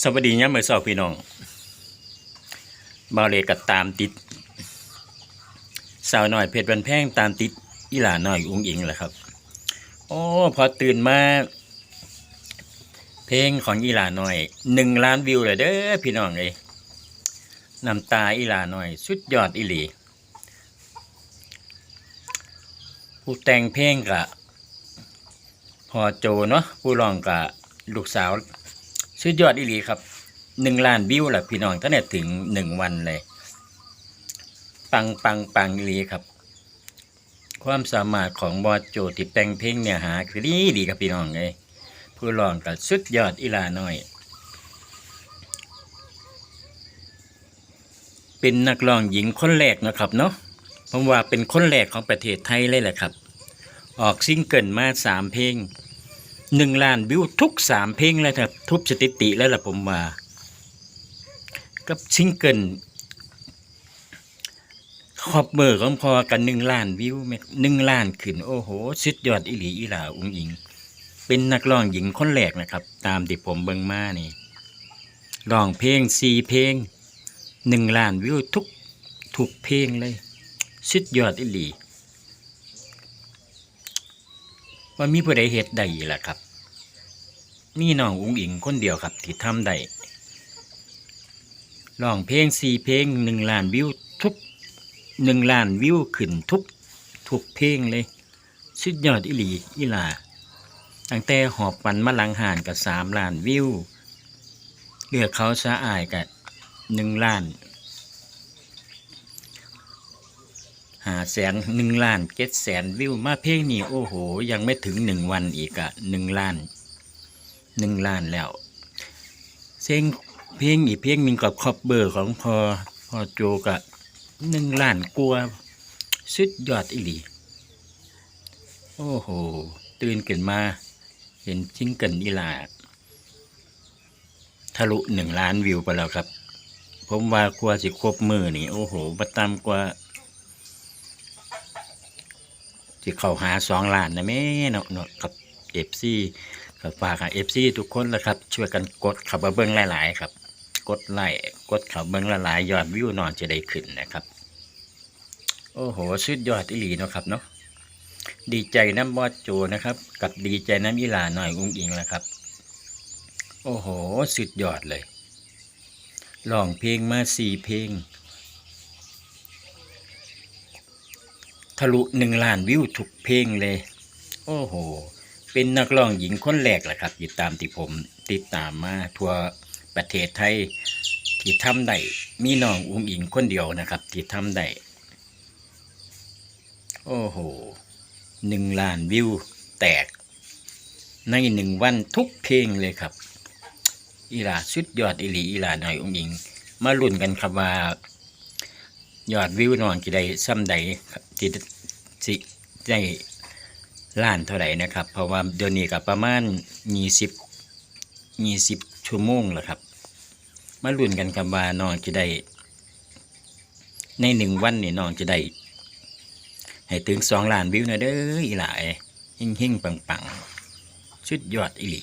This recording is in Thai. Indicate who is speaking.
Speaker 1: สวัสดียามมื้อเช้าพี่น้องบาเลก็ตามติด สาวหน้อยเพชรบันแพงตามติดอีหลาหน้อยอุ้งอิงแหละครับ โอ้พอตื่นมา เพลงของอีหลาหน้อยหนึ่งล้านวิวเลยเด้อพี่น้องเลยน้ำตาอีหลาหน้อย สุดยอดอีหลี ผู้แต่งเพลงกะพอโจเนาะผู้ร้องกะลูกสาว สุดยอดอีหลีครับหนึ่งล้านวิวแหละพี่น้องตั้งแต่ถึงหนึ่งวันเลย ปังปังปังอีหลีครับ ความสามารถของบอสโจที่แต่งเพลงเนี่ยหาคือดีดีครับพี่น้องเลยผู้ร้องกับสุดยอดอีลาน้อย เป็นนักร้องหญิงคนแรกนะครับเนาะผมว่าเป็นคนแรกของประเทศไทยเลยแหละครับ ออกซิงเกิลมาสามเพลง หนึ่งล้านวิวทุกสามเพลงแล้วครับทุบสถิติแล้วล่ะผมว่ากับซิงเกิลขอบเบอร์ของพอกันหนึ่งล้านวิวแม่หนึ่งล้านขึ้น โอ้โหสุดยอดอิหลีอีหลาอุ้งอิง เป็นนักร้องหญิงคนแรกนะครับ ตามที่ผมเบิ่งมานี่ร้องเพลงสี่เพลงหนึ่งล้านวิวทุกทุกเพลงเลยสุดยอดอิหลีว่ามีผู้ใดเหตุใดล่ะครับ มีน้องอุ้งอิงคนเดียวครับที่ทำได้ร้องเพลงสี่เพลงหนึ่งล้านวิวทุกหนึ่งล้านวิวขึ้นทุกทุกเพลงเลยสุดยอดอิหลีอีหลาตั้งแต่หอบปันมาลังหานกับสามล้านวิวเลือกเขาสะอายกับหนึ่งล้านหาแสนหนึ่งล้านเจ็ดแสนวิวมาเพลงนี้โอ้โห ยังไม่ถึงหนึ่งวันอีกอะหนึ่งล้าน หนึ่งล้านแล้วเสียงเพลงอีกเพลงหนึ่งกับคอปเบอร์ของพอพอโจกะหนึ่งล้านกลัวสุดยอดอีหลีโอ้โห ตื่นขึ้นมา เห็นจิ้งเกินอีหลาทะลุหนึ่งล้านวิวไปแล้วครับ ผมว่ากลัวสิครบมือนี่ โอ้โหประตามกว่าที่เขาหาสองล้านนะแม่เนาะเนาะกับเอฟซี ฝากเอฟซีทุกคนนะครับ ช่วยกันกดขับมาเบิ้งหลายๆครับ กดไลค์กดเขับเบิ้งหลายๆยอดวิวนอนจะได้ขึ้นนะครับ โอ้โหสุดยอดอีหลีเนาะครับเนาะดีใจน้ำบอสโจนะครับ กับดีใจน้ำอีหลาหน่อยอุ้งอิงแล้วครับ โอ้โหสุดยอดเลยร้องเพลงมาสี่เพลง ทะลุหนึ่งล้านวิวทุกเพลงเลย โอ้โห เป็นนักร้องหญิงคนแรกแหละครับ ติดตามที่ผมติดตามมาทั่วประเทศไทยที่ทำได้มีน้องอุ้งอิงคนเดียวนะครับ ที่ทำได้โอ้โหหนึ่งล้านวิวแตก ในหนึ่งวันทุกเพลงเลยครับ อีหลาสุดยอดอีหลีอีหลาหน่อยอุ้งอิง มาลุ้นกันครับว่ายอดวิวนองกี่ได้ซ้ำใดที่สิได้ ล้านเท่าไหร่นะครับ เพราะว่าเดี๋ยวนี้กับประมาณยี่สิบยี่สิบชั่วโมงแล้วครับ มาลุ้นกันครับว่าน้องจะได้ ในหนึ่งวันนี่น้องจะได้ ให้ถึงสองล้านวิวนะเด้ออีหลายเฮงเฮ่งปังปังชุดยอดอีหลี